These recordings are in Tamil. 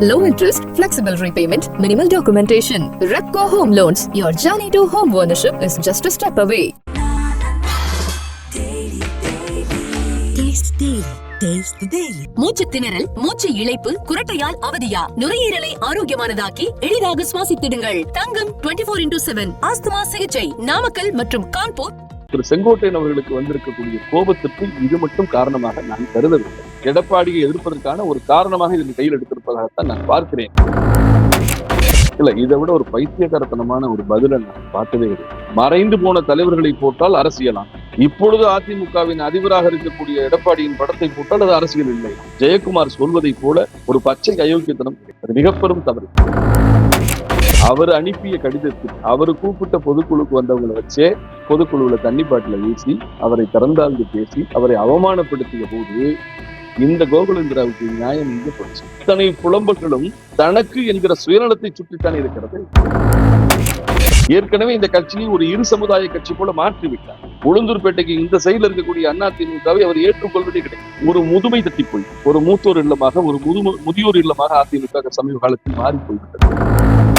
Low interest, flexible repayment, minimal documentation. Repco Home Loans. Your journey to home ownership is just a step away. Taste Daily. Taste the Daily. மூச்சு திணறல் மூச்சு இழைப்பு குரட்டையால் அவதியா நுரையீரலை ஆரோக்கியமானதாக்கி எளிதாக சுவாசித்திடுங்கள் Thangam 24 four into seven asthma சிகிச்சை நாமக்கல் மற்றும் கான்பூர் திரு செங்கோட்டையன் அவர்களுக்கு வந்திருக்கக்கூடிய கோபத்திற்கு இது மட்டும் காரணமாக நான் கருதவில்லை. எடப்பாடியை எதிர்ப்பதற்கான ஒரு காரணமாக இதன் கையில் எடுத்திருப்பதாகத்தான் நான் பார்க்கிறேன். இல்ல இதை விட ஒரு பைத்தியகரத்தனமான ஒரு பதிலை நான் பார்த்ததே இல்லை. மறைந்து போன தலைவர்களை போட்டால் அரசியலாம். இப்பொழுது அதிமுகவின் அதிபராக இருக்கக்கூடிய எடப்பாடியின் படத்தை போட்டால் அது அரசியல் இல்லை. ஜெயக்குமார் சொல்வதை போல ஒரு பச்சை அயோக்கியத்தனம் அது மிக பெரும் தவறு. அவர் அனுப்பிய கடிதத்தில் அவர் கூப்பிட்ட பொதுக்குழுக்கு வந்தவங்களை வச்சே பொதுக்குழுவில் தண்ணி பாட்டில வீசி அவரை திறந்தாழ்ந்து பேசி அவரை அவமானப்படுத்திய போது இந்த கோகுலேந்திராவுக்கு நியாயம் இங்கே போச்சு. இத்தனை புலம்பல்களும் தனக்கு என்கிற சுயநலத்தை சுற்றித்தான் இருக்கிறது. ஏற்கனவே இந்த கட்சியை ஒரு இரு சமுதாய கட்சி போல மாற்றி விட்டார் உளுந்தூர்பேட்டைக்கு இந்த சைடுல இருக்கக்கூடிய அதிமுகவை அவர் ஏற்றுக்கொள்வதே கிடையாது. ஒரு முதுமை தட்டி போய் ஒரு மூத்தோர் இல்லமாக ஒரு முது முதியோர் இல்லமாக அதிமுக சமீப காலத்தில் மாறி போய்விட்டது.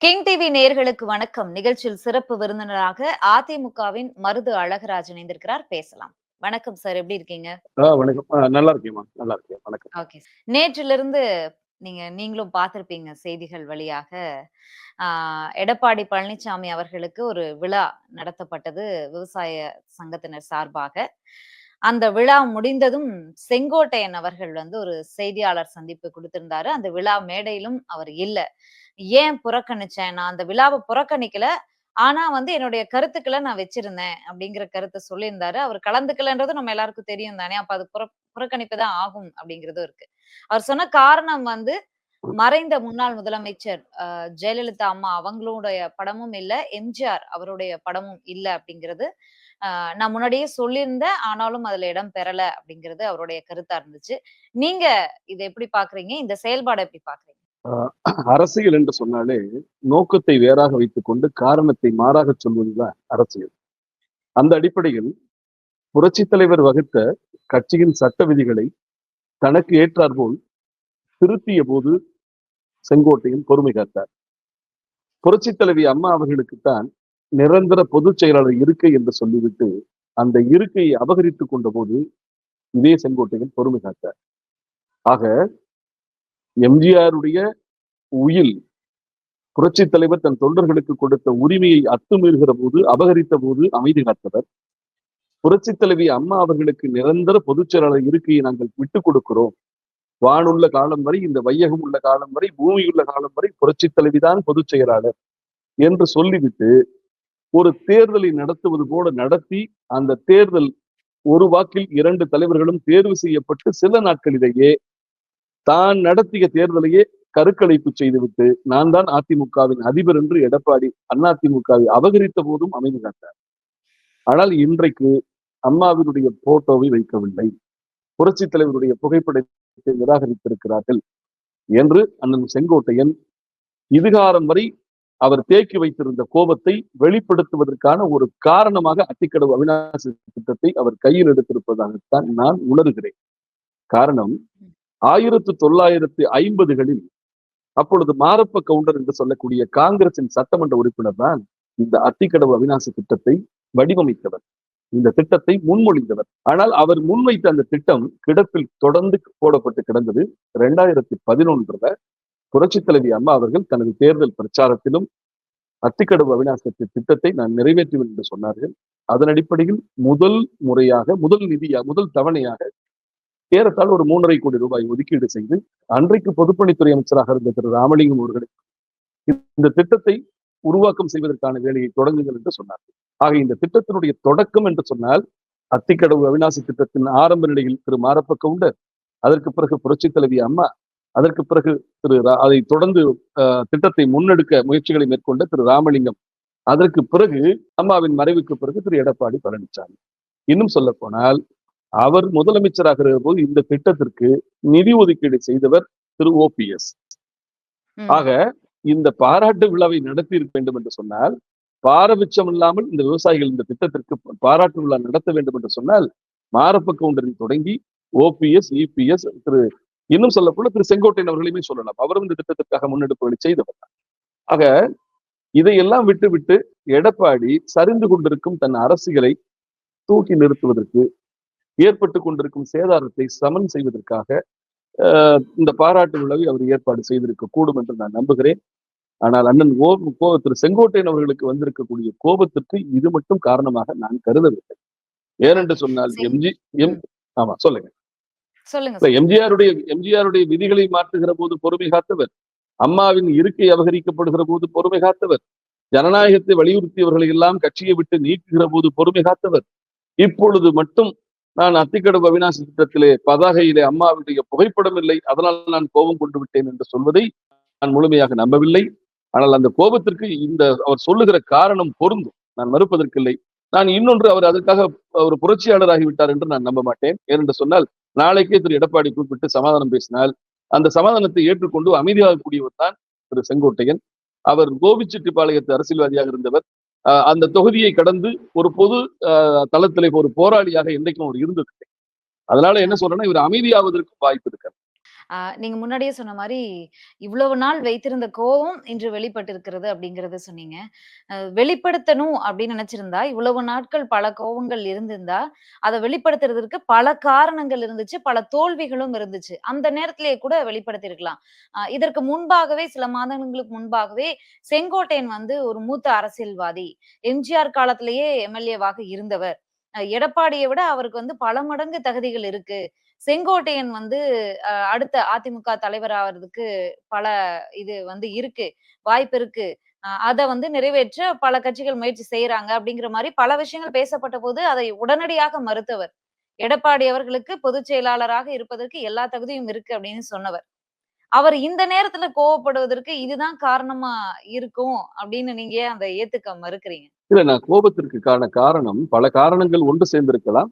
கிங் டிவி நேயர்களுக்கு வணக்கம். நிகழ்ச்சியில் சிறப்பு விருந்தினராக அதிமுகவின் மருது அழகராஜ் இணைந்திருக்கிறார். பேசலாம். வணக்கம் சார். எப்படி இருக்கீங்க? வணக்கம். நல்லா இருக்கேம்மா நல்லா இருக்கேன். வணக்கம். ஓகே நேற்றிலிருந்து நீங்க நீங்களும் பார்த்திருப்பீங்க செய்திகள் வழியாக. ஆஹ் எடப்பாடி பழனிசாமி அவர்களுக்கு ஒரு விழா நடத்தப்பட்டது விவசாய சங்கத்தினர் சார்பாக. அந்த விழா முடிந்ததும் செங்கோட்டையன் அவர்கள் வந்து ஒரு செய்தியாளர் சந்திப்பு கொடுத்திருந்தாரு. அந்த விழா மேடையிலும் அவர் இல்ல. ஏன் புறக்கணிச்சேன்? நான் அந்த விழாவை புறக்கணிக்கல. ஆனா வந்து என்னுடைய கருத்துக்களை நான் வச்சிருந்தேன் அப்படிங்கிற கருத்தை சொல்லியிருந்தாரு. அவர் கலந்துக்கலன்றது நம்ம எல்லாருக்கும் தெரியும் தானே? அப்ப அது புற புறக்கணிப்பு தான் ஆகும் அப்படிங்கிறதும் இருக்கு. அவர் சொன்ன காரணம் வந்து மறைந்த முன்னாள் முதலமைச்சர் அஹ், ஜெயலலிதா அம்மா அவங்களுடைய படமும் இல்ல எம்ஜிஆர் அவருடைய படமும் இல்ல அப்படிங்கிறது ஆஹ் நான் முன்னாடியே சொல்லியிருந்தேன். ஆனாலும் அதுல இடம் பெறல அப்படிங்கிறது அவருடைய கருத்தா இருந்துச்சு. நீங்க இதை எப்படி பாக்குறீங்க? இந்த செயல்பாடை எப்படி பாக்குறீங்க? அரசியல் என்று சொன்னாலே நோக்கத்தை வேறாக வைத்துக் கொண்டு காரணத்தை மாறாக சொல்வதுதான் அரசியல். அந்த அடிப்படையில் புரட்சி தலைவர் வகுத்த கட்சியின் சட்ட விதிகளை தனக்கு ஏற்றாற்போல் திருத்திய போது செங்கோட்டையின் பொறுமை காத்தார். புரட்சித் தலைவி அம்மா அவர்களுக்குத்தான் நிரந்தர பொதுச் செயலாளர் இருக்கை என்று சொல்லிவிட்டு அந்த இருக்கையை அபகரித்துக் கொண்ட போது இதே செங்கோட்டையின் பொறுமை காத்தார். ஆக எம்ஜிஆருடைய உயில் புரட்சி தலைவர் தன் தொண்டர்களுக்கு கொடுத்த உரிமையை அத்துமீறுகிற போது அபகரித்த போது அமைதி காத்தவர். புரட்சி தலைவி அம்மா அவர்களுக்கு நிரந்தர பொதுச் செயலாளர் இருக்கையை நாங்கள் விட்டுக் கொடுக்கிறோம். வானுள்ள காலம் வரை இந்த வையகம் உள்ள காலம் வரை பூமியுள்ள காலம் வரை புரட்சி தலைவிதான் பொதுச் செயலாளர் என்று சொல்லிவிட்டு ஒரு தேர்தலை நடத்துவது போல நடத்தி அந்த தேர்தல் ஒரு வாக்கில் இரண்டு தலைவர்களும் தேர்வு செய்யப்பட்டு சில நாட்களிலேயே தான் நடத்திய தேர்தலையே கருக்கலைப்பு செய்துவிட்டு நான் தான் அதிமுகவின் அதிபர் என்று எடப்பாடி அதிமுகவை அபகரித்த போதும் அமைதி காட்டார். ஆனால் இன்றைக்கு அம்மாவினுடைய போட்டோவை வைக்கவில்லை. புரட்சி தலைவருடைய புகைப்படத்தை நிராகரித்திருக்கிறார்கள் என்று அண்ணன் செங்கோட்டையன் இதுகாரம் வரை அவர் தேக்கி வைத்திருந்த கோபத்தை வெளிப்படுத்துவதற்கான ஒரு காரணமாக அத்திக்கடவு அவிநாசி திட்டத்தை அவர் கையில் எடுத்திருப்பதாகத்தான் நான் உணர்கிறேன். காரணம் ஆயிரத்து தொள்ளாயிரத்து ஐம்பதுகளில் அப்பொழுது மாரப்ப கவுண்டர் என்று சொல்லக்கூடிய காங்கிரசின் சட்டமன்ற உறுப்பினர் தான் இந்த அத்திக்கடவு அவிநாசி திட்டத்தை வடிவமைத்தவர். இந்த திட்டத்தை முன்மொழிந்தவர். ஆனால் அவர் முன்வைத்த அந்த திட்டம் கிடப்பில் தொடர்ந்து போடப்பட்டு கிடந்தது இரண்டாயிரத்தி பதினொன்றுல புரட்சி தலைவி அம்மா அவர்கள் தனது தேர்தல் பிரச்சாரத்திலும் அத்திக்கடவு அவிநாசி திட்டத்தை நான் நிறைவேற்றுவேன் என்று சொன்னார்கள். அதன் அடிப்படையில் முதல் முறையாக முதல் நிதியாக முதல் தவணையாக ஏறத்தால் ஒரு மூன்றரை கோடி ரூபாய் ஒதுக்கீடு செய்து அன்றைக்கு பொதுப்பணித்துறை அமைச்சராக இருந்த திரு ராமலிங்கம் அவர்கள் இந்த திட்டத்தை உருவாக்கம் செய்வதற்கான வேலையை தொடங்குங்கள் என்று சொன்னார். ஆக இந்த திட்டத்தினுடைய தொடக்கம் என்று சொன்னால் அத்திக்கடவு அவிநாசி திட்டத்தின் ஆரம்ப நிலையில் திரு மாரப்ப கவுண்டர் அதற்கு பிறகு புரட்சி தலைவி அம்மா அதற்கு பிறகு திரு அதை தொடர்ந்து திட்டத்தை முன்னெடுக்க முயற்சிகளை மேற்கொண்ட திரு ராமலிங்கம் அதற்கு பிறகு அம்மாவின் மறைவுக்கு பிறகு திரு எடப்பாடி பழனிசாமி இன்னும் சொல்ல போனால் அவர் முதலமைச்சராக இருக்கிற போது இந்த திட்டத்திற்கு நிதி ஒதுக்கீடு செய்தவர் திரு ஓபிஎஸ். ஆக இந்த பாராட்டு விழாவை நடத்தி இருக்க வேண்டும் என்று சொன்னால் பாரபட்சம் இல்லாமல் இந்த விவசாயிகள் இந்த திட்டத்திற்கு பாராட்டு விழா நடத்த வேண்டும் என்று சொன்னால் மாரப்ப கவுண்டரில் தொடங்கி ஓபிஎஸ் இபிஎஸ் திரு இன்னும் சொல்ல போல திரு செங்கோட்டையன் அவர்களையுமே சொல்லலாம் அவரும் இந்த திட்டத்திற்காக முன்னெடுப்புகளை செய்தவர். ஆக இதையெல்லாம் விட்டு விட்டு எடப்பாடி சரிந்து கொண்டிருக்கும் தன் அரசியலை தூக்கி நிறுத்துவதற்கு ஏற்பட்டு கொண்டிருக்கும் சேதாரத்தை சமன் செய்வதற்காக இந்த பாராட்டு விழாவை அவர் ஏற்பாடு செய்திருக்க கூடும் என்று நான் நம்புகிறேன். ஆனால் அண்ணன் ஓ கோ திரு செங்கோட்டையன் அவர்களுக்கு வந்திருக்கக்கூடிய கோபத்திற்கு இது மட்டும் காரணமாக நான் கருதவில்லை. ஏனென்று சொன்னால். எம்ஜி எம் ஆமா சொல்லுங்க. எம்ஜிஆருடைய எம்ஜிஆருடைய விதிகளை மாற்றுகிற போது பொறுமை காத்தவர். அம்மாவின் இருக்கை அபகரிக்கப்படுகிற போது பொறுமை காத்தவர். ஜனநாயகத்தை வலியுறுத்தியவர்களை எல்லாம் கட்சியை விட்டு நீக்குகிற போது பொறுமை காத்தவர். இப்பொழுது மட்டும் நான் அத்திக்கடவு அவினாசி திட்டத்திலே பதாகையிலே அம்மாவுடைய புகைப்படம் இல்லை. அதனால் நான் கோபம் கொண்டு விட்டேன் என்று சொல்வதை நான் முழுமையாக நம்பவில்லை. ஆனால் அந்த கோபத்திற்கு இந்த அவர் சொல்லுகிற காரணம் பொருந்தும். நான் மறுப்பதற்கில்லை. நான் இன்னொன்று அவர் அதற்காக ஒரு புரட்சியாளராகிவிட்டார் என்று நான் நம்ப மாட்டேன். ஏனென்று சொன்னால் நாளைக்கே திரு எடப்பாடி கூப்பிட்டு சமாதானம் பேசினால் அந்த சமாதானத்தை ஏற்றுக்கொண்டு அமைதியாக கூடியவர் தான் திரு செங்கோட்டையன். அவர் கோபிச்செட்டிப்பாளையத்து அரசியல்வாதியாக இருந்தவர். அந்த தொகுதியை கடந்து ஒரு பொது ஆஹ் ஒரு போராளியாக என்றைக்கும் அவர் இருந்தது அதனால என்ன சொல்றேன்னா இவர் அமைதியாவதற்கு வாய்ப்பு இருக்காரு ஆஹ் நீங்க முன்னாடியே சொன்ன மாதிரி இவ்வளவு நாள் வைத்திருந்த கோபம் இன்று வெளிப்பட்டிருக்கிறது அப்படிங்கறத சொன்னீங்க. அஹ் வெளிப்படுத்தணும் அப்படின்னு நினைச்சிருந்தா இவ்வளவு நாட்கள் பல கோபங்கள் இருந்திருந்தா அதை வெளிப்படுத்துறதற்கு பல காரணங்கள் இருந்துச்சு பல தோல்விகளும் இருந்துச்சு. அந்த நேரத்திலேயே கூட வெளிப்படுத்தியிருக்கலாம். ஆஹ் இதற்கு முன்பாகவே சில மாதங்களுக்கு முன்பாகவே செங்கோட்டையன் வந்து ஒரு மூத்த அரசியல்வாதி எம்ஜிஆர் காலத்திலேயே எம்எல்ஏவாக இருந்தவர். அஹ் எடப்பாடியை விட அவருக்கு வந்து பல மடங்கு தகுதிகள் இருக்கு. செங்கோட்டையன் வந்து அடுத்த அதிமுக தலைவர் ஆவறதுக்கு பல இது வந்து இருக்கு வாய்ப்பு இருக்கு. அதை வந்து நிறைவேற்ற பல கட்சிகள் முயற்சி செய்யறாங்க அப்படிங்கிற மாதிரி பல விஷயங்கள் பேசப்பட்ட போது அதை உடனடியாக மறுத்தவர். எடப்பாடி அவர்களுக்கு பொதுச் செயலாளராக இருப்பதற்கு எல்லா தகுதியும் இருக்கு அப்படின்னு சொன்னவர். அவர் இந்த நேரத்துல கோவப்படுவதற்கு இதுதான் காரணமா இருக்கும் அப்படின்னு நீங்க ஏன் அதை ஏத்துக்க மறுக்கிறீங்க? இல்ல நான் கோபத்திற்கான காரணம் பல காரணங்கள் ஒன்று சேர்ந்திருக்கலாம்.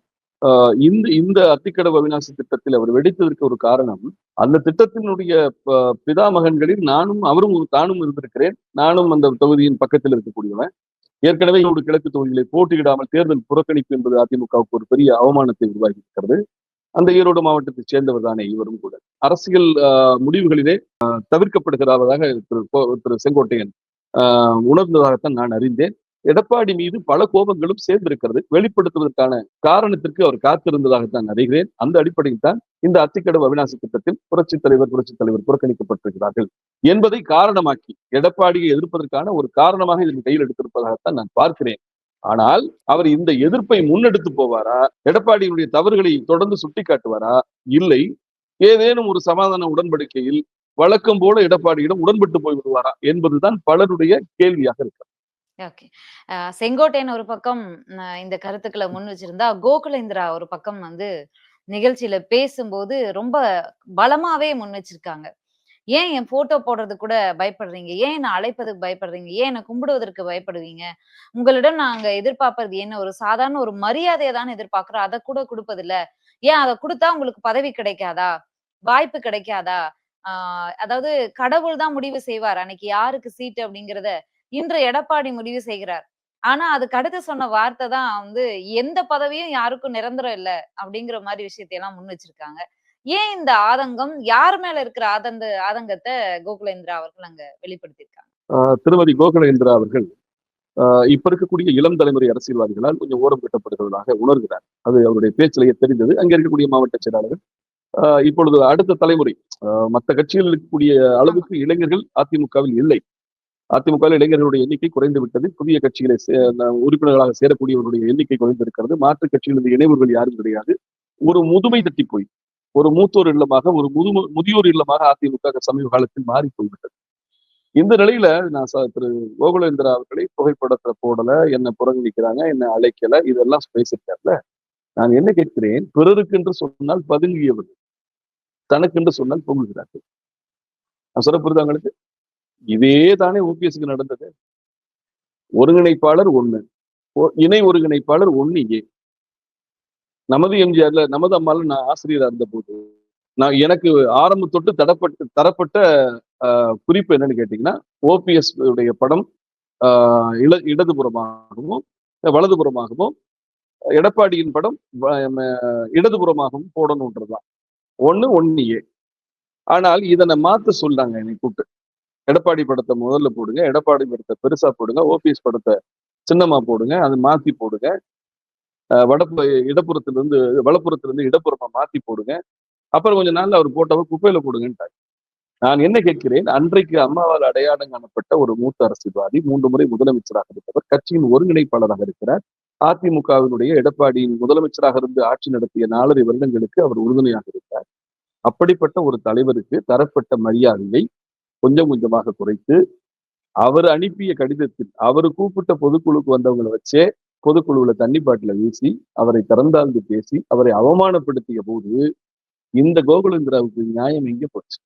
இந்த இந்த அத்திக்கடவு அவிநாசி திட்டத்தில் அவர் வெடித்ததற்கு ஒரு காரணம் அந்த திட்டத்தினுடைய ப- பிதாமகன்களில் நானும் அவரும் தானும் இருந்திருக்கிறேன். நானும் அந்த தொகுதியின் பக்கத்தில் இருக்கக்கூடியவன். ஏற்கனவே ஒரு கிழக்கு தொகுதிகளை போட்டியிடாமல் தேர்தல் புறக்கணிப்பு என்பது அதிமுகவுக்கு ஒரு பெரிய அவமானத்தை உருவாகி இருக்கிறது அந்த ஈரோடு மாவட்டத்தைச் சேர்ந்தவர் தானே இவரும் கூட. அரசியல் ஆஹ், முடிவுகளிலே ஆஹ், தவிர்க்கப்படுகிறதாக திரு கோ- திரு செங்கோட்டையன் ஆஹ், உணர்ந்ததாகத்தான் நான் அறிந்தேன். எடப்பாடி மீது பல கோபங்களும் சேர்ந்திருக்கிறது. வெளிப்படுத்துவதற்கான காரணத்திற்கு அவர் காத்திருந்ததாகத்தான் அறிகிறேன். அந்த அடிப்படையில் தான் இந்த அத்திக்கடவு அவிநாசி திட்டத்தில் புரட்சித் தலைவர் புரட்சித் தலைவர் புறக்கணிக்கப்பட்டிருக்கிறார்கள் என்பதை காரணமாக்கி எடப்பாடியை எதிர்ப்பதற்கான ஒரு காரணமாக இதன் கையில் எடுத்திருப்பதாகத்தான் நான் பார்க்கிறேன். ஆனால் அவர் இந்த எதிர்ப்பை முன்னெடுத்து போவாரா? எடப்பாடியினுடைய தவறுகளை தொடர்ந்து சுட்டிக்காட்டுவாரா? இல்லை. ஏதேனும் ஒரு சமாதான உடன்படிக்கையில் வழக்கம் போல எடப்பாடியிடம் உடன்பட்டு போய் விடுவாரா என்பதுதான் பலருடைய கேள்வியாக இருக்கிறது. ஓகே. செங்கோட்டையன் ஒரு பக்கம் இந்த கருத்துக்களை முன் வச்சிருந்தா கோகுலேந்திரா ஒரு பக்கம் வந்து நிகழ்ச்சியில பேசும்போது ரொம்ப பலமாவே முன் வச்சிருக்காங்க. ஏன் என் போட்டோ போடுறது கூட பயப்படுறீங்க? ஏன் என்ன அழைப்பதுக்கு பயப்படுறீங்க? ஏன் என்ன கும்பிடுவதற்கு பயப்படுவீங்க? உங்களிடம் நாங்க எதிர்பார்ப்பது என்ன? ஒரு சாதாரண ஒரு மரியாதையை தான் எதிர்பார்க்கிறோம். அதை கூட கொடுப்பதில்ல. ஏன் அதை கொடுத்தா உங்களுக்கு பதவி கிடைக்காதா? வாய்ப்பு கிடைக்காதா? ஆஹ் அதாவது கடவுள் தான் முடிவு செய்வார். அன்னைக்கு யாருக்கு சீட்டு அப்படிங்கறத இன்று எடப்பாடி முடிவு செய்கிறார். ஆனா அதுக்கு அடுத்து சொன்ன வார்த்தை தான் வந்து எந்த பதவியும் யாருக்கும் நிரந்தரம் இல்ல அப்படிங்கிற மாதிரி விஷயத்தை எல்லாம் முன் வச்சிருக்காங்க. ஏன் இந்த ஆதங்கம்? யார் மேல இருக்கிற ஆதந்த ஆதங்கத்தை கோகுலேந்திரா அவர்கள் அங்க வெளிப்படுத்தியிருக்காங்க? திருமதி கோகுலேந்திரா அவர்கள் ஆஹ் இப்ப இருக்கக்கூடிய இளம் தலைமுறை அரசியல்வாதிகளால் கொஞ்சம் ஓரம் கட்டப்படுகிறதாக உணர்கிறார். அது அவருடைய பேச்சிலேயே தெரிந்தது. அங்க இருக்கக்கூடிய மாவட்ட செயலாளர்கள் ஆஹ் இப்பொழுது அடுத்த தலைமுறை மற்ற கட்சிகளில் இருக்கக்கூடிய அளவுக்கு இளைஞர்கள் அதிமுகவில் இல்லை. அதிமுக இளைஞர்களுடைய எண்ணிக்கை குறைந்து விட்டது. புதிய கட்சிகளை சே- உறுப்பினர்களாக சேரக்கூடியவருடைய எண்ணிக்கை குறைந்திருக்கிறது மாற்றுக் கட்சிகளில் இணைவுகள் யாரும் கிடையாது. ஒரு முதுமை தட்டி போய் ஒரு மூத்தோர் இல்லமாக ஒரு முது முதியோர் இல்லமாக அதிமுக சமீப காலத்தில் மாறி போய்விட்டது. இந்த நிலையில நான் ச- திரு கோகுலேந்திரா அவர்களை புகைப்படத்தை போடல என்ன புறங்கணிக்கிறாங்க என்ன அழைக்கல இதெல்லாம் பேசியிருக்காருல. நான் என்ன கேட்கிறேன்? பிறருக்கு என்று சொன்னால் பதுங்கியவர் தனக்கென்று சொன்னால் பொங்குகிறார்கள் நான் சொல்ல புரியுதா உங்களுக்கு? இதே தானே ஓபிஎஸ்க்கு நடந்தது. ஒருங்கிணைப்பாளர் ஒண்ணு. ஒ- இணை ஒருங்கிணைப்பாளர் ஒன்னு ஏ. நமது எம்ஜிஆர்ல நமது அம்மால நான் ஆசிரியரா இருந்த போது நான் எனக்கு ஆரம்ப தொட்டு தடப்பட்டு தரப்பட்ட ஆஹ், குறிப்பு என்னன்னு கேட்டீங்கன்னா ஓபிஎஸ் உடைய படம் ஆஹ், இடதுபுறமாகவும் வலதுபுறமாகவும் எடப்பாடியின் படம் இடதுபுறமாகவும் போடணுன்றதுதான். ஒன்று ஒன்னு ஏ. ஆனால் இதனை மாத்த சொல்றாங்க என்னை கூப்பிட்டு. எடப்பாடி படத்தை முதல்ல போடுங்க எடப்பாடி படத்தை பெருசா போடுங்க ஓபிஎஸ் படத்தை சின்னமா போடுங்க அது மாத்தி போடுங்க. வடப்பு இடப்புறத்திலிருந்து வலப்புறத்திலிருந்து இடப்புறமா மாத்தி போடுங்க. அப்புறம் கொஞ்ச நாள்ல அவர் போட்டவர் குப்பையில போடுங்கன்ட்டாங்க நான் என்ன கேட்கிறேன் அன்றைக்கு அம்மாவால் அடையாளம் காணப்பட்ட ஒரு மூத்த அரசியல்வாதி மூன்று முறை முதலமைச்சராக இருந்தவர் கட்சியின் ஒருங்கிணைப்பாளராக இருக்கிறார். அதிமுகவினுடைய எடப்பாடியின் முதலமைச்சராக இருந்து ஆட்சி நடத்திய நாலரை வருடங்களுக்கு அவர் உறுதுணையாக இருந்தார் அப்படிப்பட்ட ஒரு தலைவருக்கு தரப்பட்ட மரியாதையை கொஞ்சம் கொஞ்சமாக குறைத்து அவர் அனுப்பிய கடிதத்தில் அவர் கூப்பிட்ட பொதுக்குழுக்கு வந்தவங்களை வச்சே பொதுக்குழுவுல தண்ணி பாட்டில வீசி அவரை திறந்தாழ்ந்து பேசி அவரை அவமானப்படுத்திய போது இந்த கோகுலேந்திராவுக்கு நியாயம் எங்கே போச்சு?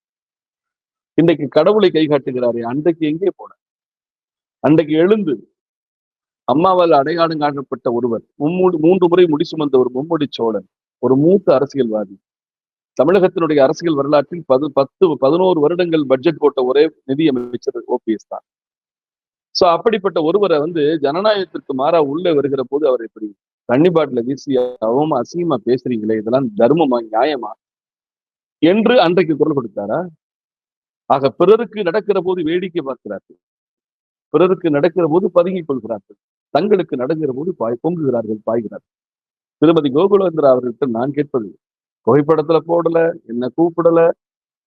இன்றைக்கு கடவுளை கைகாட்டுகிறாரு அன்றைக்கு எங்கே போன அன்றைக்கு எழுந்து அம்மாவால் அடையாளம் காணப்பட்ட ஒருவர் மும்மூடு மூன்று முறை முடிசுமந்த ஒரு மும்முடி சோழன் ஒரு மூத்த அரசியல்வாதி தமிழகத்தினுடைய அரசியல் வரலாற்றில் பது பத்து பதினோரு வருடங்கள் பட்ஜெட் போட்ட ஒரே நிதி அமைச்சர் ஓபிஎஸ் தான். சோ அப்படிப்பட்ட ஒருவரை வந்து ஜனநாயகத்திற்கு மாறா உள்ளே வருகிற போது அவர் இப்படி தண்ணி பாட்டில வீசி அவமா அசிங்கமா பேசுறீங்களே இதெல்லாம் தர்மமா நியாயமா? என்று அன்றைக்கு குரல் கொடுத்தாரா? ஆக பிறருக்கு நடக்கிற போது வேடிக்கை பார்க்கிறார்கள். பிறருக்கு நடக்கிற போது பதுங்கிக் கொள்கிறார்கள். தங்களுக்கு நடக்கிற போது பாய் பொங்குகிறார்கள் பாய்கிறார்கள். திருமதி கோகுலேந்திரா அவர்களிடம் நான் கேட்பது புகைப்படத்துல போடல என்ன கூப்பிடல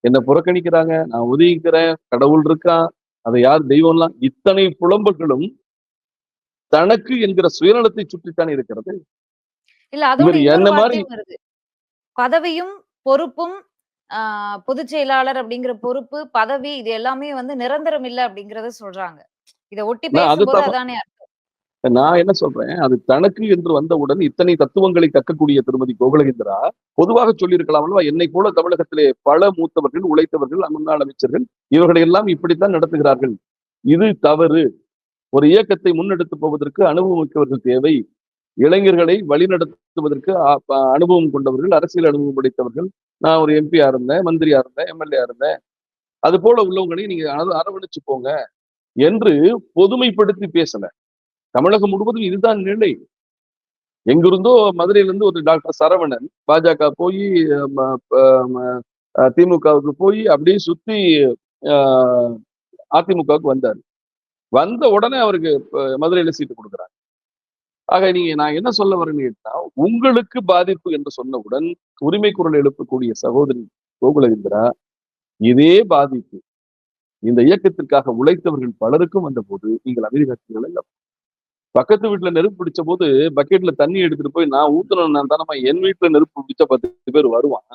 என்ன புறக்கணிக்கிறாங்க நான் ஒதுங்கிக்கிறேன் கடவுள் இருக்கான் அதை யார் தெய்வம்லாம் இத்தனை புலம்பல்களும் தனக்கு என்கிற சுயநலத்தை சுற்றித்தான் இருக்கிறது? இல்ல அதோட இன்னொரு என்ன மாதிரி- பதவியும் பொறுப்பும் ஆஹ் பொதுச் செயலாளர் அப்படிங்கிற பொறுப்பு பதவி இது எல்லாமே வந்து நிரந்தரம் இல்ல அப்படிங்கறத சொல்றாங்க. இத ஒட்டி அது பேசும்போது அதானே நான் என்ன சொல்றேன்? அது தனக்கு என்று வந்தவுடன் இத்தனை தத்துவங்களை கக்கக்கூடிய திருமதி கோகுலகேந்திரா பொதுவாக சொல்லியிருக்கலாம் அல்லவா என்னை போல தமிழகத்திலே பல மூத்தவர்கள் உழைத்தவர்கள் முன்னாள் அமைச்சர்கள் இவர்களை எல்லாம் இப்படித்தான் நடத்துகிறார்கள். இது தவறு. ஒரு இயக்கத்தை முன்னெடுத்து போவதற்கு அனுபவம் மிக்கவர்கள் தேவை. இளைஞர்களை வழிநடத்துவதற்கு அ- அனுபவம் கொண்டவர்கள் அரசியல் அனுபவம் படைத்தவர்கள். நான் ஒரு எம்பியா இருந்தேன் மந்திரியா இருந்தேன் எம்எல்ஏ இருந்தேன். அது போல உள்ளவங்களையும் நீங்க அரவணைச்சு போங்க என்று பொதுமைப்படுத்தி பேசல. தமிழகம் முழுவதும் இதுதான் நிலை. எங்கிருந்தோ மதுரையில இருந்து ஒரு டாக்டர் சரவணன் பாஜக போய் திமுகவுக்கு போய் அப்படியே சுத்தி அதிமுகவுக்கு வந்தார். வந்த உடனே அவருக்கு மதுரையில் மதுரையில சீட்டு கொடுக்குறாங்க. ஆக நீங்க நான் என்ன சொல்ல வரேன்னு கேட்டா உங்களுக்கு பாதிப்பு என்று சொன்னவுடன் உரிமை குரல் எழுப்பக்கூடிய சகோதரி கோகுலேந்திரா இதே பாதிப்பு இந்த இயக்கத்திற்காக உழைத்தவர்கள் பலருக்கும் வந்த போது நீங்கள் அமைதிகாட்சிகள் அல்ல பக்கத்து வீட்டுல நெருப்பு பிடிச்ச போது பக்கெட்ல தண்ணி எடுத்துட்டு போய் நான் ஊத்தணும் நான் என் வீட்டுல நெருப்பு பிடிச்ச பத்து பேர் வருவான்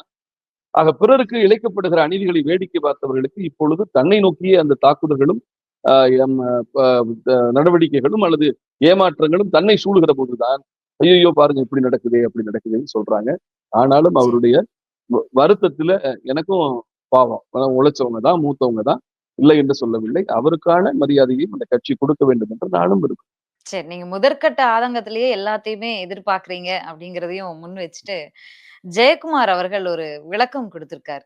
ஆக பிறருக்கு இழைக்கப்படுகிற அநீதிகளை வேடிக்கை பார்த்தவர்களுக்கு இப்பொழுது தன்னை நோக்கிய அந்த தாக்குதல்களும் ஆஹ் நடவடிக்கைகளும் அல்லது ஏமாற்றங்களும் தன்னை சூழுகிற போதுதான் ஐயோ பாருங்க இப்படி நடக்குதே அப்படி நடக்குதுன்னு சொல்றாங்க. ஆனாலும் அவருடைய வருத்தத்துல எனக்கும் பாவம். உழைச்சவங்க தான் மூத்தவங்க தான் இல்லை என்று சொல்லவில்லை. அவருக்கான மரியாதையையும் அந்த கட்சி கொடுக்க வேண்டும் என்று நானும் இருக்கும் சரி நீங்க முதற்கட்ட ஆதங்கத்திலேயே எல்லாத்தையுமே எதிர்பார்க்கறீங்க அப்படிங்கிறதையும் முன் வச்சுட்டு ஜெயக்குமார் அவர்கள் ஒரு விளக்கம் கொடுத்திருக்காரு.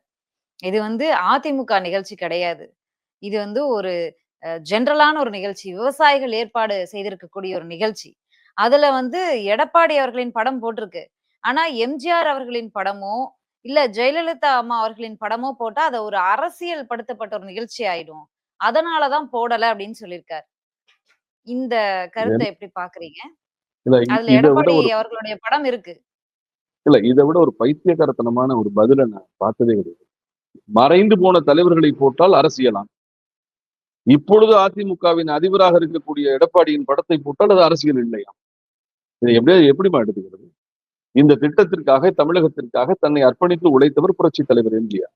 இது வந்து அதிமுக நிகழ்ச்சி கிடையாது. இது வந்து ஒரு ஜென்ரலான ஒரு நிகழ்ச்சி விவசாயிகள் ஏற்பாடு செய்திருக்கக்கூடிய ஒரு நிகழ்ச்சி. அதுல வந்து எடப்பாடி அவர்களின் படம் போட்டிருக்கு. ஆனா எம்ஜிஆர் அவர்களின் படமோ இல்ல ஜெயலலிதா அம்மா அவர்களின் படமோ போட்டா அதை ஒரு அரசியல் படுத்தப்பட்ட ஒரு நிகழ்ச்சி ஆயிடும். அதனாலதான் போடல அப்படின்னு சொல்லியிருக்காரு. இந்த கருத்தை எப்படி பாக்குறீங்க இல்ல அதுல எடப்பாடி அவர்களுடைய படம் இருக்கு. இல்ல இதை விட ஒரு பைத்தியக்காரத்தனமான ஒரு பதிலை நான் பார்த்ததே கிடையாது. மறைந்து போன தலைவர்களை போட்டால் அரசியலாம் இப்பொழுது அதிமுகவின் அதிபராக இருக்கக்கூடிய எடப்பாடியின் படத்தை போட்டால் அது அரசியல் இல்லையா? இதை எப்படியா எப்படிமா எடுத்துக்கிறது? இந்த திட்டத்திற்காக தமிழகத்திற்காக தன்னை அர்ப்பணித்து உழைத்தவர் புரட்சி தலைவர் எம்ஜிஆர்.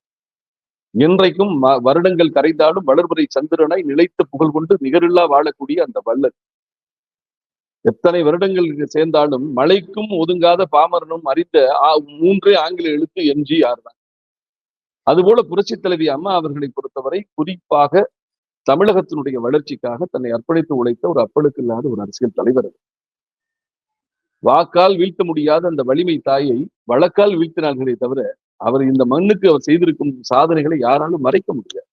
இன்றைக்கும் ம- வருடங்கள் கரைந்தாலும் வளர்வரை சந்திரனாய் நிலைத்த புகழ் கொண்டு நிகரில்லா வாழக்கூடிய அந்த வள்ளல். எத்தனை வருடங்களுக்கு சேர்ந்தாலும் மலைக்கும் ஒதுங்காத பாமரனும் அறிந்த ஆ- மூன்றே ஆங்கில எழுத்து எம்ஜிஆர் தான். அதுபோல புரட்சி தலைவி அம்மா அவர்களை பொறுத்தவரை குறிப்பாக தமிழகத்தினுடைய வளர்ச்சிக்காக தன்னை அர்ப்பணித்து உழைத்த ஒரு அப்பழுக்கு இல்லாத ஒரு அரசியல் தலைவர் வாக்கால் வீழ்த்த முடியாத அந்த வலிமை தாயை வழக்கால் வீழ்த்தினார்களே தவிர அவர் இந்த மண்ணுக்கு அவர் செய்திருக்கும் சாதனைகளை யாராலும் மறைக்க முடியாது.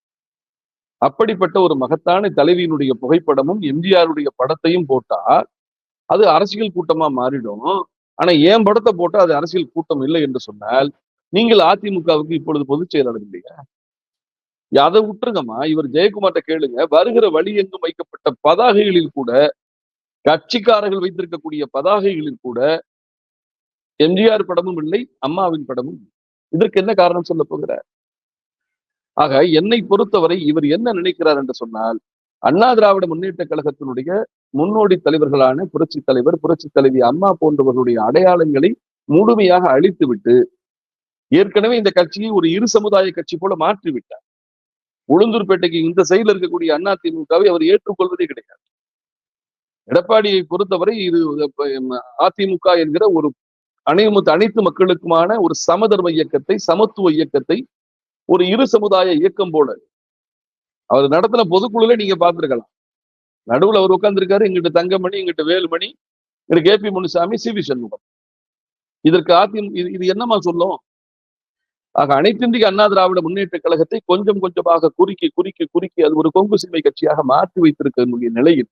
அப்படிப்பட்ட ஒரு மகத்தான தலைவியினுடைய புகைப்படமும் எம்ஜிஆருடைய படத்தையும் போட்டா அது அரசியல் கூட்டமா மாறிடும். ஆனா என் படத்தை போட்டா அது அரசியல் கூட்டம் இல்லை என்று சொன்னால் நீங்கள் அதிமுகவுக்கு இப்பொழுது பொதுச் செயலாளர் இல்லையா? அதை விட்டுருங்கம்மா. இவர் ஜெயக்குமார்ட்ட கேளுங்க. வருகிற வழி எங்கும் வைக்கப்பட்ட பதாகைகளில் கூட கட்சிக்காரர்கள் வைத்திருக்கக்கூடிய பதாகைகளில் கூட எம்ஜிஆர் படமும் இல்லை அம்மாவின் படமும் இல்லை. இதற்கு என்ன காரணம் சொல்ல போகிறார் ஆக என்னை பொறுத்தவரை இவர் என்ன நினைக்கிறார் என்று சொன்னால் அண்ணா திராவிட முன்னேற்ற கழகத்தினுடைய முன்னோடி தலைவர்களான புரட்சி தலைவர் புரட்சி தலைவி அம்மா போன்றவர்களுடைய அடையாளங்களை முழுமையாக அழித்துவிட்டு ஏற்கனவே இந்த கட்சியை ஒரு இரு சமுதாய கட்சி போல மாற்றி விட்டார் உளுந்தூர்பேட்டைக்கு இந்த சைடுல இருக்கக்கூடிய அண்ணா திமுகவை அவர் ஏற்றுக்கொள்வதே கிடையாது எடப்பாடியை பொறுத்தவரை இது அதிமுக என்கிற ஒரு அனைத்து அனைத்து மக்களுக்குமான ஒரு சமதர்ம இயக்கத்தை சமத்துவ இயக்கத்தை ஒரு இரு சமுதாய இயக்கம் போல. அவர் நடத்தின பொதுக்குழுல நீங்க பார்த்துருக்கலாம். நடுவுல அவர் உட்கார்ந்திருக்காரு இங்கிட்டு தங்கமணி இங்கிட்டு வேலுமணி எங்கிட்ட K P Munusamy C V Shanmugam. இதற்கு அதிமுக இது இது என்னமா சொல்லும்? ஆக அனைத்திந்திய அண்ணா திராவிட முன்னேற்ற கழகத்தை கொஞ்சம் கொஞ்சமாக குறுக்கி குறுக்கி குறுக்கி அது ஒரு கொங்கு சிமை கட்சியாக மாற்றி வைத்திருக்க நிலையில்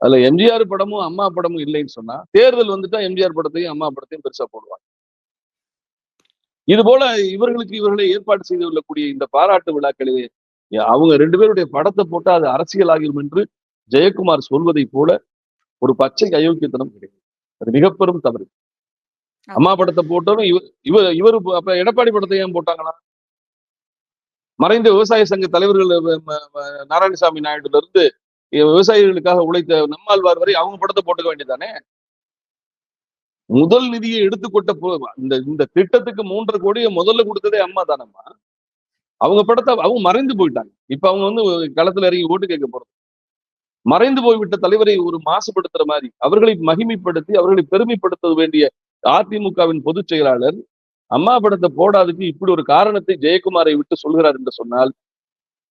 அதுல எம்ஜிஆர் படமும் அம்மா படமும் இல்லைன்னு சொன்னா தேர்தல் வந்துட்டா எம்ஜிஆர் படத்தையும் அம்மா படத்தையும் பெருசா போடுவாங்க. இது போல இவர்களுக்கு இவர்களை ஏற்பாடு செய்து கொள்ளக்கூடிய இந்த பாராட்டு விழாக்களிலே அவங்க ரெண்டு பேருடைய படத்தை போட்டா அது அரசியலாகிரும் என்று ஜெயக்குமார் சொல்வதை போல ஒரு பச்சை அயோக்கியத்தனம் கிடையாது. அது மிக பெரும் தவறு. அம்மா படத்தை போட்டவரும் இவர் இவர் இவர் அப்ப எடப்பாடி படத்தை ஏன் போட்டாங்களா? மறைந்த விவசாய சங்க தலைவர்கள் நாராயணசாமி நாயுடுல இருந்து விவசாயிகளுக்காக உழைத்த நம்மாழ்வார் வரை அவங்க படத்தை போட்டுக்க வேண்டியதானே முதல் நிதியை எடுத்துக்கொட்ட இந்த இந்த திட்டத்துக்கு மூன்றரை கோடியை முதல்ல கொடுத்ததே அம்மா தானம்மா. அவங்க படத்தை அவங்க மறைந்து போயிட்டாங்க. இப்ப அவங்க வந்து களத்துல இறங்கி ஓட்டு கேட்க போறது. மறைந்து போய்விட்ட தலைவரை ஒரு மாசுபடுத்துற மாதிரி அவர்களை மகிமைப்படுத்தி அவர்களை பெருமைப்படுத்த வேண்டிய அதிமுகவின் பொதுச் செயலாளர் அம்மா படத்தை போடாததுக்கு இப்படி ஒரு காரணத்தை ஜெயக்குமாரை விட்டு சொல்கிறார் என்று சொன்னால்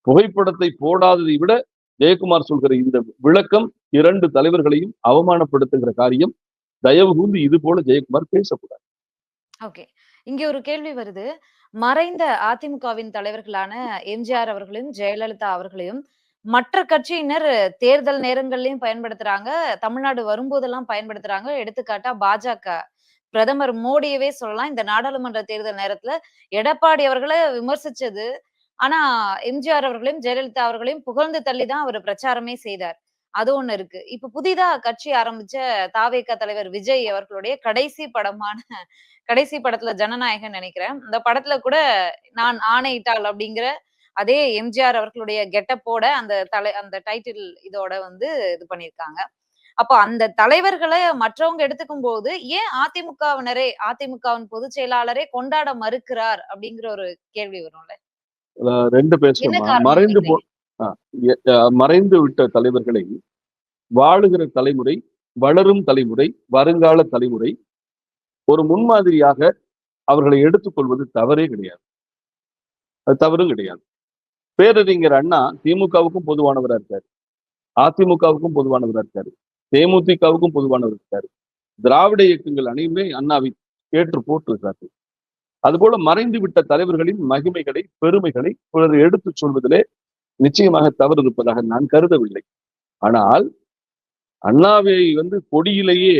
புகைப்படத்தை போடாததை விட ஜெயக்குமார் சொல்கிற இந்த விளக்கம் இரண்டு தலைவர்களையும் அவமானப்படுத்துகிற காரியம். தயவு கூர்ந்து இது போல ஜெயக்குமார் பேசக்கூடாது. ஓகே. இங்க ஒரு கேள்வி வருது. மறைந்த அதிமுகவின் தலைவர்களான எம்ஜிஆர் அவர்களையும் ஜெயலலிதா அவர்களையும் மற்ற கட்சியினர் தேர்தல் நேரங்கள்லயும் பயன்படுத்துறாங்க. தமிழ்நாடு வரும்போதெல்லாம் பயன்படுத்துறாங்க. எடுத்துக்காட்டா பாஜக. பிரதமர் மோடியவே சொல்லலாம். இந்த நாடாளுமன்ற தேர்தல் நேரத்துல எடப்பாடி அவர்களை விமர்சிச்சது ஆனா எம்ஜிஆர் அவர்களையும் ஜெயலலிதா அவர்களையும் புகழ்ந்து தள்ளிதான் அவர் பிரச்சாரமே செய்தார். அது ஒண்ணு இருக்கு. இப்ப புதிதா கட்சி ஆரம்பிச்ச தாவேக தலைவர் விஜய் அவர்களுடைய கடைசி படமான கடைசி படத்துல ஜனநாயகன் நினைக்கிறேன். இந்த படத்துல கூட நான் ஆணையிட்டாள் அப்படிங்கிற அதே எம்ஜிஆர் அவர்களுடைய கெட்டப்போட அந்த தலை அந்த டைட்டில் இதோட வந்து இது பண்ணியிருக்காங்க. அப்போ அந்த தலைவர்களை மற்றவங்க எடுத்துக்கும் போது ஏன் அதிமுகவினரே அதிமுகவின் பொதுச் செயலாளரே கொண்டாட மறுக்கிறார் அப்படிங்கிற ஒரு கேள்வி வரும்ல? ரெண்டு காரணம் மறைந்து போ மறைந்து விட்ட தலைவர்களை வாழுகிற தலைமுறை வளரும் தலைமுறை வருங்கால தலைமுறை ஒரு முன்மாதிரியாக அவர்களை எடுத்துக்கொள்வது தவறே கிடையாது. அது தவறும் கிடையாது. பேரறிஞர் அண்ணா திமுகவுக்கும் பொதுவானவரா இருக்காரு. அதிமுகவுக்கும் பொதுவானவரா இருக்காரு. தேமுதிகவுக்கும் பொதுவானவர் இருக்காரு. திராவிட இயக்கங்கள் அனைத்துமே அண்ணாவை ஏற்று போட்டிருக்கிறார்கள் அதுபோல மறைந்து விட்ட தலைவர்களின் மகிமைகளை பெருமைகளை பிறர் எடுத்துச் சொல்வதிலே நிச்சயமாக தவறு இருப்பதாக நான் கருதவில்லை. ஆனால் அண்ணாவை வந்து கொடியிலேயே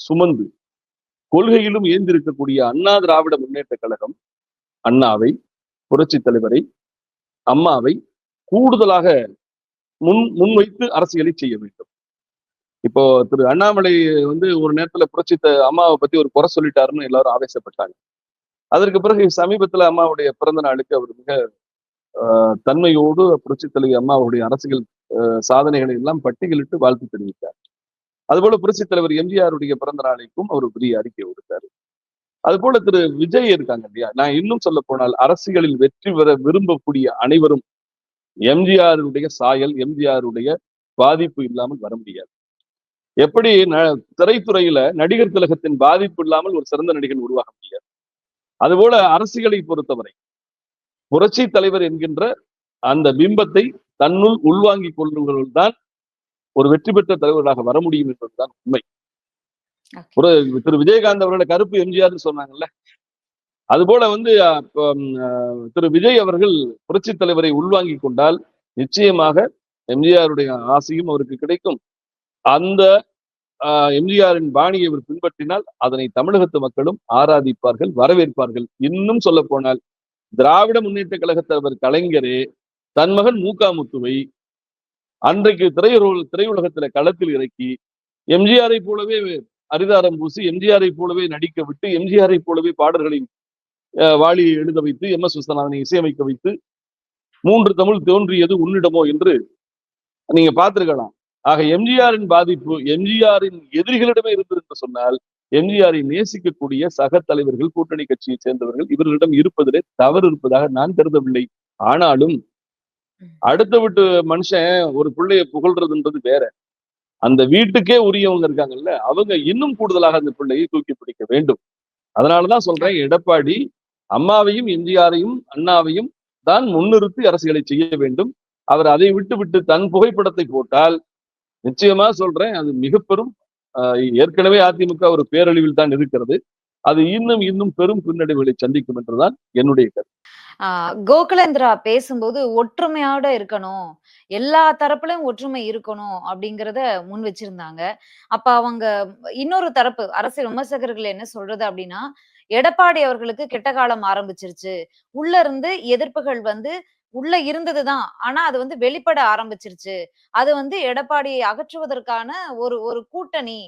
சுமந்து கொள்கையிலும் ஏந்திருக்கக்கூடிய அண்ணா திராவிட முன்னேற்ற கழகம் அண்ணாவை புரட்சி தலைவரை அம்மாவை கூடுதலாக முன் முன்வைத்து அரசியலை செய்ய வேண்டும். இப்போ திரு அண்ணாமலை வந்து ஒரு நேரத்துல புரட்சி அம்மாவை பத்தி ஒரு குறை சொல்லிட்டாருன்னு எல்லாரும் ஆவேசப்பட்டாங்க. அதற்கு பிறகு சமீபத்துல அம்மாவுடைய பிறந்த நாளுக்கு அவர் மிக தன்மையோடு புரட்சி தலைவி அம்மாவுடைய அரசியல் சாதனைகளை எல்லாம் பட்டியலிட்டு வாழ்த்து தெரிவித்தார். அதுபோல புரட்சி தலைவர் எம்ஜிஆருடைய பிறந்த நாளைக்கும் அவர் பெரிய அறிக்கை அது அதுபோல திரு விஜய் இருக்காங்க இல்லையா? நான் இன்னும் சொல்ல போனால் அரசியலில் வெற்றி பெற விரும்பக்கூடிய அனைவரும் எம்ஜிஆருடைய சாயல் எம்ஜிஆருடைய பாதிப்பு இல்லாமல் வர முடியாது. எப்படி ந- திரைத்துறையில நடிகர் திலகத்தின் பாதிப்பு இல்லாமல் ஒரு சிறந்த நடிகன் உருவாக முடியாது. அதுபோல அரசியலை பொறுத்தவரை புரட்சி தலைவர் என்கின்ற அந்த பிம்பத்தை தன்னுள் உள்வாங்கிக் கொள்ளுங்கள் தான் ஒரு வெற்றி பெற்ற தலைவர்களாக வர முடியும் என்பதுதான் உண்மை. ஒரு திரு விஜயகாந்த் அவர்களை கருப்பு எம்ஜிஆர்னு சொன்னாங்கல்ல? அதுபோல வந்து அப்ப, ம், அஹ், திரு விஜய் அவர்கள் புரட்சி தலைவரை உள்வாங்கிக் கொண்டால் நிச்சயமாக எம்ஜிஆருடைய ஆசையும் அவருக்கு கிடைக்கும். அந்த எம்ஜிஆரின் பாணியை இவர் பின்பற்றினால் அதனை தமிழகத்து மக்களும் ஆராதிப்பார்கள் வரவேற்பார்கள். இன்னும் சொல்ல போனால் திராவிட முன்னேற்ற கழக தலைவர் கலைஞரே தன் மகன் மூகாமுத்துவை அன்றைக்கு திரையுலக திரையுலகத்துல களத்தில் இறக்கி எம்ஜிஆரை போலவே அரிதாரம் பூசி எம்ஜிஆரை போலவே நடிக்க விட்டு எம்ஜிஆரை போலவே பாடல்களை அஹ், எழுத வைத்து எம் எஸ் விஸ்வநாதனை இசையமைக்க வைத்து மூன்று தமிழ் தோன்றியது உன்னிடமோ என்று நீங்க பார்த்திருக்கலாம். ஆக எம்ஜிஆரின் பாதிப்பு எம்ஜிஆரின் எதிரிகளிடமே இருந்தது என்று சொன்னால் எம்ஜிஆரை நேசிக்கக்கூடிய சக தலைவர்கள் கூட்டணி கட்சியை சேர்ந்தவர்கள் இவர்களிடம் இருப்பதிலே தவறு இருப்பதாக நான் கருதவில்லை. ஆனாலும் அடுத்த வீட்டு மனுஷன் ஒரு பிள்ளைய புகழ்றதுன்றது வேற. அந்த வீட்டுக்கே உரியவங்க இருக்காங்கல்ல அவங்க இன்னும் கூடுதலாக அந்த பிள்ளையை தூக்கி பிடிக்க வேண்டும். அதனாலதான் சொல்றேன் எடப்பாடி அம்மாவையும் எம்ஜிஆரையும் அண்ணாவையும் தான் முன்னிறுத்தி அரசியலை செய்ய வேண்டும். அவர் அதை விட்டு விட்டு தன் புகைப்படத்தை போட்டால் நிச்சயமா சொல்றேன் அது மிக பெரும் ஆஹ், ஏற்கனவே அதிமுக ஒரு பேரழிவில் தான் இருக்கிறது. அது இன்னும் இன்னும் பெரும் பின்னடைவுகளை சந்திக்கும் என்றுதான் என்னுடைய கருத்து. ஆஹ் கோகுலேந்திரா பேசும்போது ஒற்றுமையோட இருக்கணும் எல்லா தரப்புலயும் ஒற்றுமை இருக்கணும் அப்படிங்கிறத முன் வச்சிருந்தாங்க. அப்ப அவங்க இன்னொரு தரப்பு அரசியல் விமர்சகர்கள் என்ன சொல்றது அப்படின்னா எடப்பாடி அவர்களுக்கு கெட்ட காலம் ஆரம்பிச்சிருச்சு. உள்ள இருந்து எதிர்ப்புகள் வந்து உள்ள இருந்ததுதான் ஆனா அது வந்து வெளிப்பட ஆரம்பிச்சிருச்சு. அது வந்து எடப்பாடியை அகற்றுவதற்கான ஒரு ஒரு கூட்டணி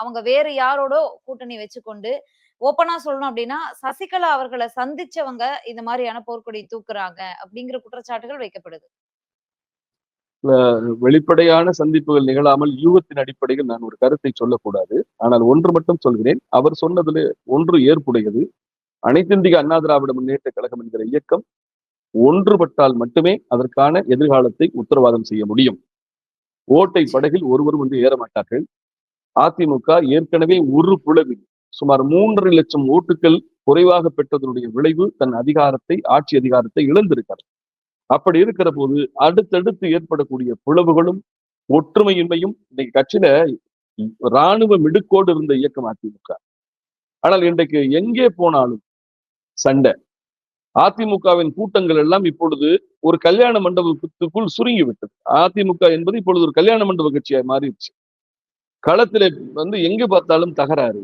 அவங்க வேற யாரோடோ கூட்டணி வச்சுக்கொண்டு ஓப்பனா சொல்லணும் அப்படின்னா சசிகலா அவர்களை சந்திச்சவங்க இந்த மாதிரியான போர்க்கொடி தூக்குறாங்க அப்படிங்கிற குற்றச்சாட்டுகள் வைக்கப்படுது. வெளிப்படையான சந்திப்புகள் நிகழாமல் யூகத்தின் அடிப்படையில் நான் ஒரு கருத்தை சொல்லக்கூடாது. ஆனால் ஒன்று மட்டும் சொல்கிறேன். அவர் சொன்னதுல ஒன்று ஏற்புடையது. அனைத்திந்திய அண்ணா திராவிட முன்னேற்ற கழகம் என்கிற இயக்கம் ஒன்றுபட்டால் மட்டுமே அதற்கான எதிர்காலத்தை உத்தரவாதம் செய்ய முடியும். ஓட்டை படகில் ஒருவரும் வந்து ஏற மாட்டார்கள். அதிமுக ஏற்கனவே ஒரு புலவில் சுமார் மூன்றரை லட்சம் ஓட்டுகள் குறைவாக பெற்றதனுடைய விளைவு தன் அதிகாரத்தை ஆட்சி அதிகாரத்தை இழந்திருக்கிறது. அப்படி இருக்கிற போது அடுத்தடுத்து ஏற்படக்கூடிய பிளவுகளும் ஒற்றுமையின்மையும் இன்னைக்கு கட்சியில ராணுவ மிடுக்கோடு இருந்த இயக்கம் அதிமுக. ஆனால் இன்றைக்கு எங்கே போனாலும் சண்டை. அதிமுகவின் கூட்டங்கள் எல்லாம் இப்பொழுது ஒரு கல்யாண மண்டபத்துக்குள் சுருங்கி விட்டது அதிமுக என்பது இப்பொழுது ஒரு கல்யாண மண்டப கட்சியாய் மாறிடுச்சு. களத்திலே வந்து எங்க பார்த்தாலும் தகராறு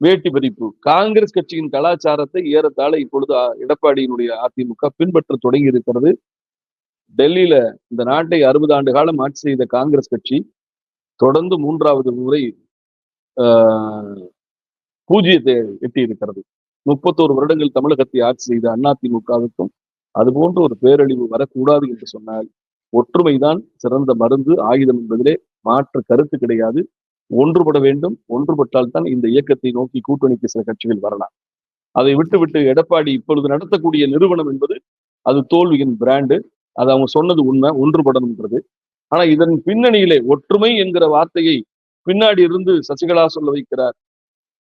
வேட்டி பறிப்பு காங்கிரஸ் கட்சியின் கலாச்சாரத்தை ஏறத்தாழ இப்பொழுது எடப்பாடியினுடைய அதிமுக பின்பற்ற தொடங்கி இருக்கிறது. டெல்லியில இந்த நாட்டை அறுபது ஆண்டு காலம் ஆட்சி செய்த காங்கிரஸ் கட்சி தொடர்ந்து மூன்றாவது முறை ஆஹ், பூஜ்ஜியத்தை எட்டி இருக்கிறது முப்பத்தோரு வருடங்கள் தமிழகத்தை ஆட்சி செய்த அதிமுகவுக்கும் அதுபோன்ற ஒரு பேரழிவு வரக்கூடாது என்று சொன்னால் ஒற்றுமைதான் சிறந்த மருந்து ஆயுதம் என்பதிலே மாற்று கருத்து கிடையாது. ஒன்றுபட வேண்டும் ஒன்றுபட்டால் தான் இந்த இயக்கத்தை நோக்கி கூட்டணிக்கு சில கட்சிகள் வரலாம். அதை விட்டுவிட்டு எடப்பாடி இப்பொழுது நடத்தக்கூடிய நிறுவனம் என்பது அது தோல்வியின் பிராண்டு அது அவங்க சொன்னது உண்மை ஒன்றுபடணும்ன்றது ஆனா இதன் பின்னணியிலே ஒற்றுமை என்கிற வார்த்தையை பின்னாடி இருந்து சசிகலா சொல்ல வைக்கிறார்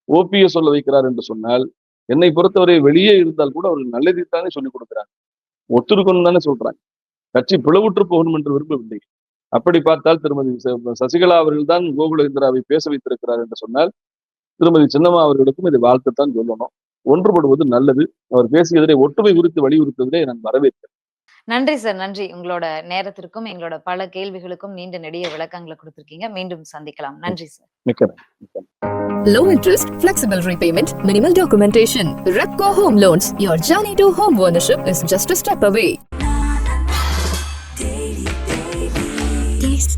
ஓபிஎஸ் சொல்ல வைக்கிறார் என்று சொன்னால் என்னை பொறுத்தவரை வெளியே இருந்தால் கூட அவர்கள் நல்லதைத்தானே சொல்லிக் கொடுக்குறாங்க. ஒத்துருக்கணும் தானே சொல்றாங்க. கட்சி பிளவுற்று போகணும் என்று விரும்பவில்லை. அப்படி பார்த்தால் திருமதி ச- சசிகலா அவர்கள் தான் கோகுலேந்திராவை பேச வைத்திருக்கிறார் என்று சொன்னால் திருமதி சின்னம்மா அவர்களுக்கும் இதை வாழ்த்துத்தான் சொல்லணும். ஒன்றுபடுவது நல்லது. அவர் பேசியதிலே ஒற்றுமை குறித்து வலியுறுத்துவதை நான் வரவேற்கிறேன். நன்றி சார் நன்றி உங்களோட நேரத்திற்கும் எங்களோட பல கேள்விகளுக்கும் நீண்ட நெடிய விளக்கங்களை கொடுத்திருக்கீங்க மீண்டும் சந்திக்கலாம் நன்றி sir. Low interest, flexible repayment, minimal documentation. Repco Home Loans. Your journey to home ownership is just a step away. Taste Daily. Taste